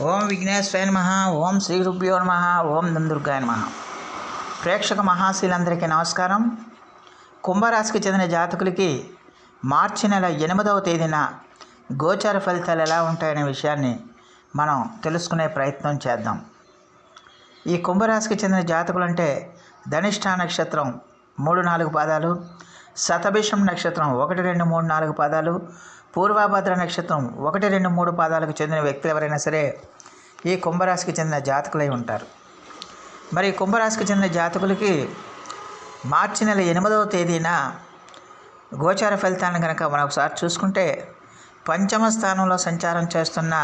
ఓం విఘ్నేశ్వరాయ నమ ఓం శ్రీ గురుభ్యో నమ ఓం దందుర్గాయ నమ. ప్రేక్షక మహాశీలందరికీ నమస్కారం. కుంభరాశికి చెందిన జాతకులకి మార్చి నెల ఎనిమిదవ తేదీన గోచార ఫలితాలు ఎలా ఉంటాయనే విషయాన్ని మనం తెలుసుకునే ప్రయత్నం చేద్దాం. ఈ కుంభరాశికి చెందిన జాతకులు అంటే ధనిష్ఠ నక్షత్రం మూడు నాలుగు పాదాలు శతభిషం నక్షత్రం ఒకటి రెండు మూడు నాలుగు పాదాలు పూర్వభద్ర నక్షత్రం ఒకటి రెండు మూడు పాదాలకు చెందిన వ్యక్తులు ఎవరైనా సరే ఈ కుంభరాశికి చెందిన జాతకులై ఉంటారు. మరి కుంభరాశికి చెందిన జాతకులకి మార్చి నెల ఎనిమిదవ తేదీన గోచార ఫలితాన్ని కనుక మనం ఒకసారి చూసుకుంటే పంచమ స్థానంలో సంచారం చేస్తున్న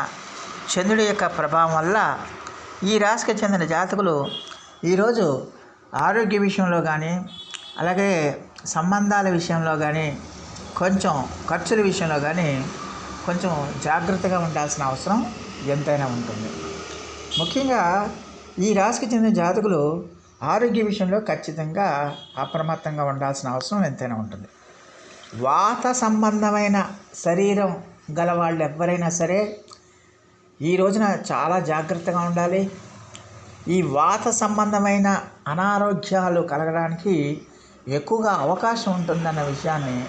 చంద్రుడి యొక్క ప్రభావం వల్ల ఈ రాశికి చెందిన జాతకులు ఈరోజు ఆరోగ్య విషయంలో కానీ అలాగే సంబంధాల విషయంలో కానీ కొంచెం ఖర్చుల విషయంలో కానీ కొంచెం జాగ్రత్తగా ఉండాల్సిన అవసరం ఎంతైనా ఉంటుంది. ముఖ్యంగా ఈ రాశికి చెందిన జాతకులు ఆరోగ్య విషయంలో ఖచ్చితంగా అప్రమత్తంగా ఉండాల్సిన అవసరం ఎంతైనా ఉంటుంది. వాత సంబంధమైన శరీరం గల వాళ్ళు ఎవరైనా సరే ఈ రోజున చాలా జాగ్రత్తగా ఉండాలి. ఈ వాత సంబంధమైన అనారోగ్యాలు కలగడానికి ఎక్కువగా అవకాశం ఉంటుందన్న విషయాన్ని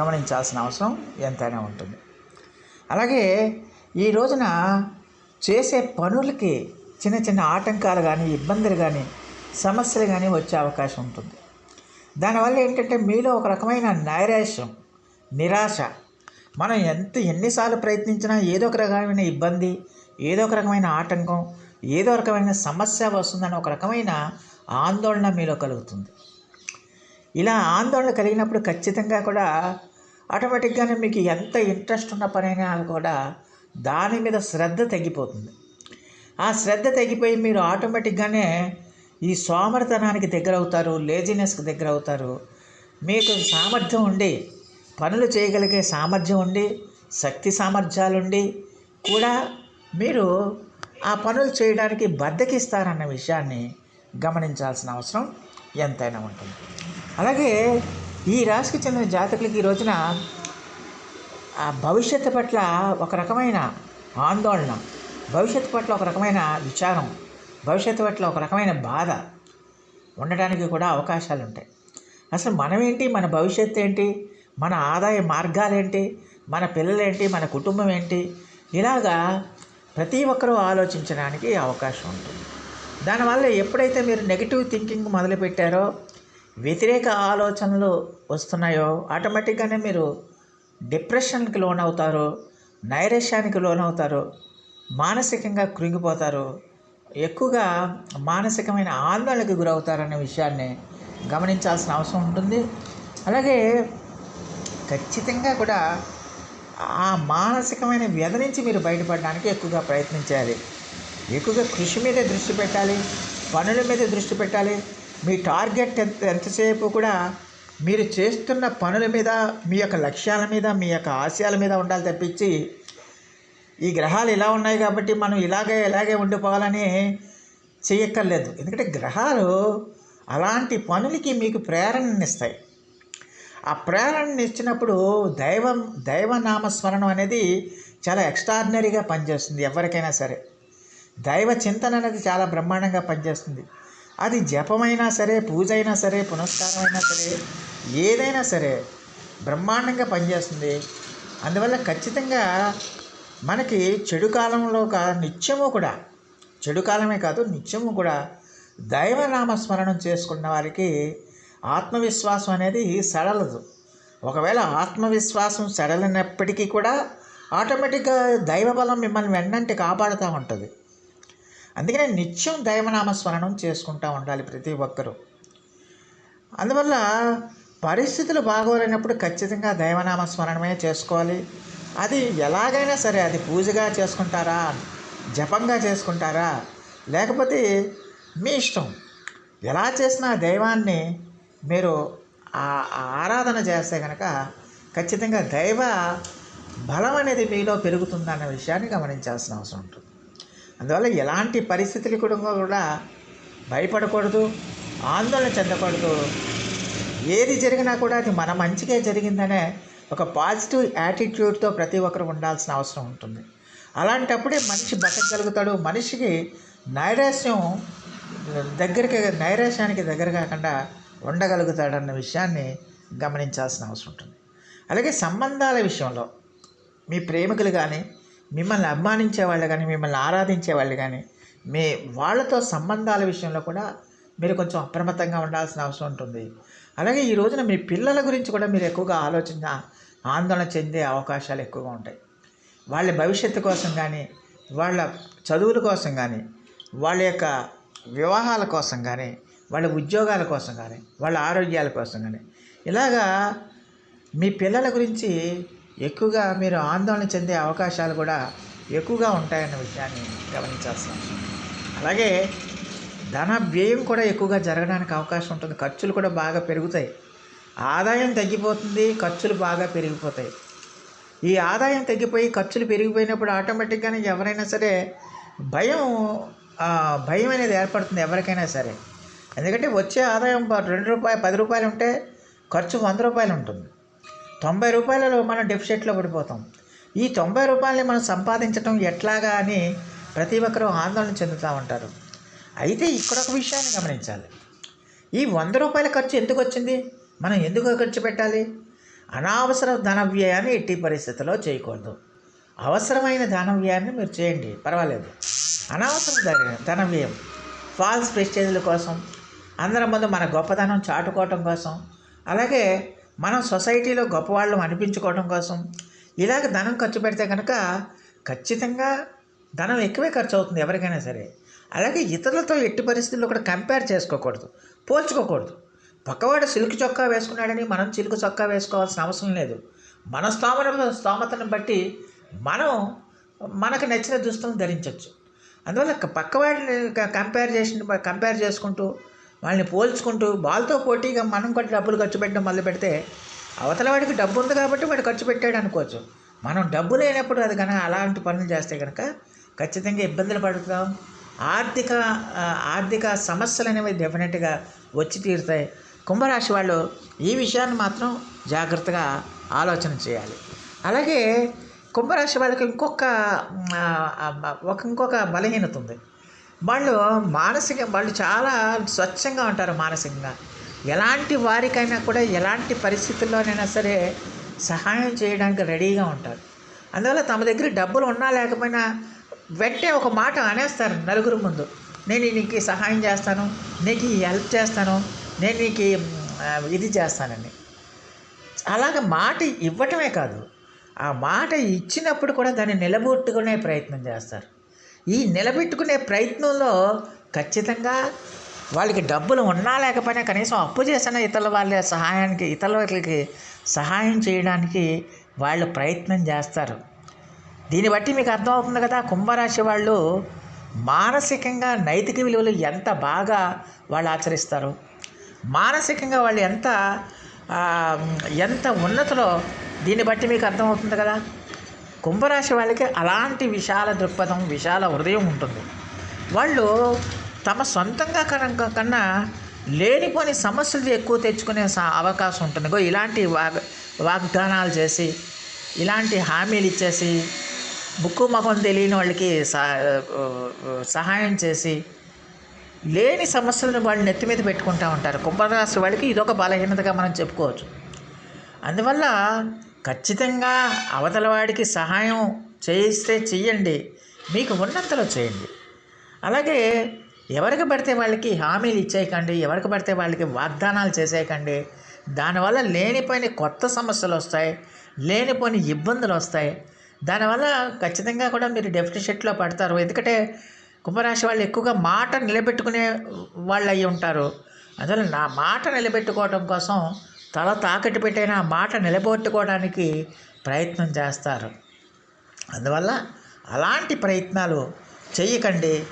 గమనించాల్సిన అవసరం ఎంతైనా ఉంటుంది. అలాగే ఈ రోజున చేసే పనులకి చిన్న చిన్న ఆటంకాలు కానీ ఇబ్బందులు కానీ సమస్యలు కానీ వచ్చే అవకాశం ఉంటుంది. దానివల్ల ఏంటంటే మీలో ఒక రకమైన నైరాశ్యం నిరాశ. మనం ఎంత ఎన్నిసార్లు ప్రయత్నించినా ఏదో ఒక రకమైన ఇబ్బంది ఏదో ఒక రకమైన ఆటంకం ఏదో రకమైన సమస్య వస్తుందని ఒక రకమైన ఆందోళన మీలో కలుగుతుంది. ఇలా ఆందోళన కలిగినప్పుడు ఖచ్చితంగా కూడా ఆటోమేటిక్గానే మీకు ఎంత ఇంట్రెస్ట్ ఉన్న పనైనా కూడా దాని మీద శ్రద్ధ తగ్గిపోతుంది. ఆ శ్రద్ధ తగ్గిపోయి మీరు ఆటోమేటిక్గానే ఈ సోమరితనానికి దగ్గర అవుతారు లేజినెస్కి దగ్గర అవుతారు మీకు సామర్థ్యం ఉండి పనులు చేయగలిగే సామర్థ్యం ఉండి శక్తి సామర్థ్యాలు ఉండి కూడా మీరు ఆ పనులు చేయడానికి బద్దకిస్తారన్న విషయాన్ని గమనించాల్సిన అవసరం ఎంతైనా ఉంటుంది. అలాగే ఈ రాశికి చెందిన జాతకులకి ఈ రోజున ఆ భవిష్యత్తు పట్ల ఒక రకమైన ఆందోళన భవిష్యత్తు పట్ల ఒక రకమైన విచారం భవిష్యత్తు పట్ల ఒక రకమైన బాధ ఉండడానికి కూడా అవకాశాలు ఉంటాయి. అసలు మనమేంటి? మన భవిష్యత్తు ఏంటి? మన ఆదాయ మార్గాలేంటి మన పిల్లలేంటి మన కుటుంబం ఏంటి? ఇలాగా ప్రతి ఒక్కరూ ఆలోచించడానికి అవకాశం ఉంటుంది. దానివల్ల ఎప్పుడైతే మీరు నెగిటివ్ థింకింగ్ మొదలుపెట్టారో వ్యతిరేక ఆలోచనలు వస్తున్నాయో ఆటోమేటిక్గానే మీరు డిప్రెషన్కి లోనవుతారు నైరాశ్యానికి లోనవుతారు మానసికంగా కృంగిపోతారు ఎక్కువగా మానసికమైన ఆందోళనకు గురవుతారనే విషయాన్ని గమనించాల్సిన అవసరం ఉంటుంది. అలాగే ఖచ్చితంగా కూడా ఆ మానసికమైన వ్యధ నుంచి మీరు బయటపడడానికి ఎక్కువగా ప్రయత్నించాలి. ఎక్కువగా కృషి మీద దృష్టి పెట్టాలి పనుల మీద దృష్టి పెట్టాలి మీ టార్గెట్ ఎంత ఎంతసేపు కూడా మీరు చేస్తున్న పనుల మీద మీ యొక్క లక్ష్యాల మీద మీ యొక్క ఆశయాల మీద ఉండాలి తప్పించి ఈ గ్రహాలు ఇలా ఉన్నాయి కాబట్టి మనం ఇలాగే ఇలాగే ఉండిపోవాలని చేయక్కర్లేదు. ఎందుకంటే గ్రహాలు అలాంటి పనులకి మీకు ప్రేరణనిస్తాయి ఆ ప్రేరణని ఇచ్చినప్పుడు దైవం దైవనామస్మరణం అనేది చాలా ఎక్స్ట్రాడినరీగా పనిచేస్తుంది ఎవరికైనా సరే. దైవ చింతన అనేది చాలా బ్రహ్మాండంగా పనిచేస్తుంది. అది జపమైనా సరే పూజ అయినా సరే పునస్కారం అయినా సరే ఏదైనా సరే బ్రహ్మాండంగా పనిచేస్తుంది. అందువల్ల ఖచ్చితంగా మనకి చెడు కాలంలో కా నిత్యము కూడా చెడు కాలమే కాదు నిత్యము కూడా దైవనామస్మరణం చేసుకున్న వారికి ఆత్మవిశ్వాసం అనేది సడలదు. ఒకవేళ ఆత్మవిశ్వాసం సడలినప్పటికీ కూడా ఆటోమేటిక్గా దైవబలం మిమ్మల్ని వెన్నంటి కాపాడుతూ ఉంటుంది. అందుకనే నిత్యం దైవనామ స్మరణం చేసుకుంటూ ఉండాలి ప్రతి ఒక్కరూ. అందువల్ల పరిస్థితులు బాగోలేనప్పుడు ఖచ్చితంగా దైవనామ స్మరణమే చేసుకోవాలి. అది ఎలాగైనా సరే అది పూజగా చేసుకుంటారా? జపంగా చేసుకుంటారా? లేకపోతే మీ ఇష్టం. ఎలా చేసినా దైవాన్ని మీరు ఆరాధన చేస్తే కనుక ఖచ్చితంగా దైవ బలం అనేది మీలో పెరుగుతుందన్న విషయాన్ని గమనించాల్సిన అవసరం ఉంటుంది. అందువల్ల ఎలాంటి పరిస్థితులు కూడా భయపడకూడదు ఆందోళన చెందకూడదు. ఏది జరిగినా కూడా అది మన మంచిగా జరిగిందనే ఒక పాజిటివ్ యాటిట్యూడ్తో ప్రతి ఒక్కరు ఉండాల్సిన అవసరం ఉంటుంది. అలాంటప్పుడే మనిషి బతకగలుగుతాడు. మనిషికి నైరాశ్యం దగ్గరికి నైరాశ్యానికి దగ్గర కాకుండా ఉండగలుగుతాడన్న విషయాన్ని గమనించాల్సిన అవసరం ఉంటుంది. అలాగే సంబంధాల విషయంలో మీ ప్రేమికులు కానీ మిమ్మల్ని అభిమానించే వాళ్ళు కానీ మిమ్మల్ని ఆరాధించే వాళ్ళు కానీ మీ వాళ్ళతో సంబంధాల విషయంలో కూడా మీరు కొంచెం అప్రమత్తంగా ఉండాల్సిన అవసరం ఉంటుంది. అలాగే ఈ రోజున మీ పిల్లల గురించి కూడా మీరు ఎక్కువగా ఆలోచన ఆందోళన చెందే అవకాశాలు ఎక్కువగా ఉంటాయి. వాళ్ళ భవిష్యత్తు కోసం కానీ వాళ్ళ చదువుల కోసం కానీ వాళ్ళ యొక్క వివాహాల కోసం కానీ వాళ్ళ ఉద్యోగాల కోసం కానీ వాళ్ళ ఆరోగ్యాల కోసం కానీ ఇలాగా మీ పిల్లల గురించి ఎక్కువగా మీరు ఆందోళన చెందే అవకాశాలు కూడా ఎక్కువగా ఉంటాయన్న విషయాన్ని గమనించాల్సిన అలాగే ధన వ్యయం కూడా ఎక్కువగా జరగడానికి అవకాశం ఉంటుంది. ఖర్చులు కూడా బాగా పెరుగుతాయి. ఆదాయం తగ్గిపోతుంది ఖర్చులు బాగా పెరిగిపోతాయి. ఈ ఆదాయం తగ్గిపోయి ఖర్చులు పెరిగిపోయినప్పుడు ఆటోమేటిక్గానే ఎవరైనా సరే భయం భయం అనేది ఏర్పడుతుంది ఎవరికైనా సరే. ఎందుకంటే వచ్చే ఆదాయం రెండు రూపాయలు పది రూపాయలు ఉంటే ఖర్చు వంద రూపాయలు ఉంటుంది. తొంభై రూపాయలలో మనం డెఫిషిట్లో పడిపోతాం. ఈ తొంభై రూపాయలని మనం సంపాదించడం ఎట్లాగా అని ప్రతి ఒక్కరూ ఆందోళన చెందుతూ ఉంటారు. అయితే ఇక్కడ ఒక విషయాన్ని గమనించాలి. ఈ వంద రూపాయల ఖర్చు ఎందుకు వచ్చింది? మనం ఎందుకు ఖర్చు పెట్టాలి? అనవసర ధన వ్యయాన్ని ఎట్టి పరిస్థితుల్లో చేయకూడదు. అవసరమైన ధన వ్యయాన్ని మీరు చేయండి. పర్వాలేదు. అనవసర ధన- ధన వ్యయం. ఫాల్స్ ప్రెస్టేజ్ల కోసం అందరి ముందు మన గొప్పతనం చాటుకోవటం కోసం అలాగే మనం సొసైటీలో గొప్పవాళ్ళం అనిపించుకోవడం కోసం ఇలాగ ధనం ఖర్చు పెడితే కనుక ఖచ్చితంగా ధనం ఎక్కువే ఖర్చు అవుతుంది ఎవరికైనా సరే. అలాగే ఇతరులతో ఎట్టి పరిస్థితుల్లో కూడా కంపేర్ చేసుకోకూడదు పోల్చుకోకూడదు. పక్కవాడు సిల్క్ చొక్కా వేసుకున్నాడని మనం చిలుకు చొక్కా వేసుకోవాల్సిన అవసరం లేదు. మన స్తోమత స్తోమతను బట్టి మనం మనకు నచ్చిన దుస్తులను ధరించవచ్చు అందువల్ల పక్కవాడిని కంపేర్ చేసి కంపేర్ చేసుకుంటూ వాళ్ళని పోల్చుకుంటూ వాళ్ళతో పోటీగా మనం కూడా డబ్బులు ఖర్చు పెట్టడం మొదలు పెడితే అవతల వాడికి డబ్బు ఉంది కాబట్టి వాడు ఖర్చు పెట్టాడు అనుకోవచ్చు. మనం డబ్బు లేనప్పుడు అది కనుక అలాంటి పనులు చేస్తే కనుక ఖచ్చితంగా ఇబ్బందులు పడుతాం. ఆర్థిక ఆర్థిక సమస్యలు అనేవి డెఫినెట్గా వచ్చి తీరుతాయి. కుంభరాశి వాళ్ళు ఈ విషయాన్ని మాత్రం జాగ్రత్తగా ఆలోచన చేయాలి. అలాగే కుంభరాశి వాళ్ళకి ఇంకొక ఒక ఇంకొక బలహీనత ఉంది. వాళ్ళు మానసిక వాళ్ళు చాలా స్వచ్ఛంగా ఉంటారు మానసికంగా. ఎలాంటి వారికైనా కూడా ఎలాంటి పరిస్థితుల్లోనైనా సరే సహాయం చేయడానికి రెడీగా ఉంటారు. అందువల్ల తమ దగ్గర డబ్బులు ఉన్నా లేకపోయినా వెంటనే ఒక మాట అనేస్తారు నలుగురు ముందు. నేను నీకు సహాయం చేస్తాను నీకు ఈ హెల్ప్ చేస్తాను నేను నీకు ఇది చేస్తానని. అలాగ మాట ఇవ్వటమే కాదు ఆ మాట ఇచ్చినప్పుడు కూడా దాన్ని నిలబొట్టుకునే ప్రయత్నం చేస్తారు. ఈ నిలబెట్టుకునే ప్రయత్నంలో ఖచ్చితంగా వాళ్ళకి డబ్బులు ఉన్నా లేకపోయినా కనీసం అప్పు చేసిన ఇతరుల వాళ్ళ సహాయానికి ఇతరులకి సహాయం చేయడానికి వాళ్ళు ప్రయత్నం చేస్తారు. దీన్ని బట్టి మీకు అర్థమవుతుంది కదా కుంభరాశి వాళ్ళు మానసికంగా నైతిక విలువలు ఎంత బాగా వాళ్ళు ఆచరిస్తారు. మానసికంగా వాళ్ళు ఎంత ఎంత ఉన్నతలో దీన్ని బట్టి మీకు అర్థమవుతుంది కదా. కుంభరాశి వాళ్ళకి అలాంటి విశాల దృక్పథం విశాల హృదయం ఉంటుంది. వాళ్ళు తమ సొంతంగా కనుక కన్నా లేనిపోని సమస్యలు ఎక్కువ తెచ్చుకునే అవకాశం ఉంటుందిగో ఇలాంటి వాగ్ వాగ్దానాలు చేసి ఇలాంటి హామీలు ఇచ్చేసి ముక్కు ముఖం తెలియని వాళ్ళకి సహ- సహాయం చేసి లేని సమస్యలను వాళ్ళు నెత్తి మీద పెట్టుకుంటూ ఉంటారు. కుంభరాశి వాళ్ళకి ఇదొక బలహీనతగా మనం చెప్పుకోవచ్చు. అందువల్ల ఖచ్చితంగా అవతల వాడికి సహాయం చేయిస్తే చెయ్యండి. మీకు ఉన్నంతలో చేయండి. అలాగే ఎవరికి పడితే వాళ్ళకి హామీలు ఇచ్చేయకండి ఎవరికి పడితే వాళ్ళకి వాగ్దానాలు చేసేయకండి. దానివల్ల లేనిపోయిన కొత్త సమస్యలు వస్తాయి లేనిపోయిన ఇబ్బందులు వస్తాయి. దానివల్ల ఖచ్చితంగా కూడా మీరు డెఫిషిట్లో పడతారు. ఎందుకంటే కుంభరాశి వాళ్ళు ఎక్కువగా మాట నిలబెట్టుకునే వాళ్ళు అయి ఉంటారు. అందువల్ల నా మాట నిలబెట్టుకోవడం కోసం తల తాకట్టు పెట్టైన మాట నిలబెట్టుకోవడానికి ప్రయత్నం చేస్తారు. అందువల్ల అలాంటి ప్రయత్నాలు చేయకండి.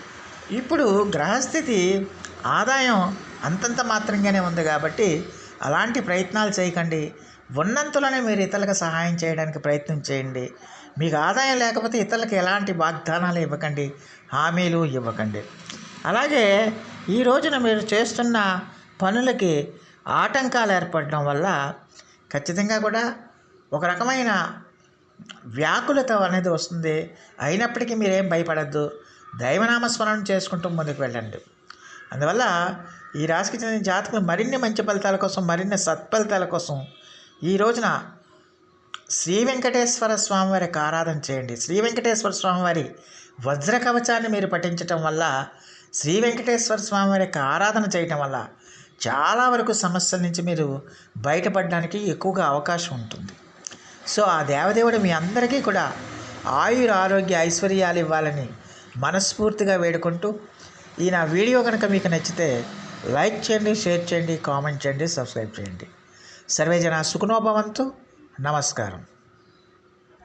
ఇప్పుడు గ్రహస్థితి ఆదాయం అంతంత మాత్రంగానే ఉంది కాబట్టి అలాంటి ప్రయత్నాలు చేయకండి. ఉన్నంతలోనే మీరు ఇతరులకు సహాయం చేయడానికి ప్రయత్నం చేయండి. మీకు ఆదాయం లేకపోతే ఇతరులకు ఎలాంటి వాగ్దానాలు ఇవ్వకండి హామీలు ఇవ్వకండి. అలాగే ఈ రోజున మీరు చేస్తున్న పనులకి ఆటంకాలు ఏర్పడడం వల్ల ఖచ్చితంగా కూడా ఒక రకమైన వ్యాకులత అనేది వస్తుంది. అయినప్పటికీ మీరేం భయపడద్దు. దైవనామస్మరణ చేసుకుంటూ ముందుకు వెళ్ళండి. అందువల్ల ఈ రాశికి చెందిన జాతకులు మరిన్ని మంచి ఫలితాల కోసం మరిన్ని సత్ఫలితాల కోసం ఈ రోజున శ్రీ వెంకటేశ్వర స్వామి వారికి ఆరాధన చేయండి. శ్రీ వెంకటేశ్వర స్వామి వారి వజ్ర కవచాన్ని మీరు పఠించటం వల్ల శ్రీ వెంకటేశ్వర స్వామివారి ఆరాధన చేయటం వల్ల చాలా వరకు సమస్యల నుంచి మీరు బయటపడడానికి ఎక్కువగా అవకాశం ఉంటుంది. సో ఆ దేవదేవుడు మీ అందరికీ కూడా ఆయుర ఆరోగ్య ఐశ్వర్యాలు ఇవ్వాలని మనస్ఫూర్తిగా వేడుకుంటూ ఈ నా వీడియో కనుక మీకు నచ్చితే లైక్ చేయండి షేర్ చేయండి కామెంట్ చేయండి సబ్స్క్రైబ్ చేయండి. సర్వేజన సుఖనోభవంతు నమస్కారం.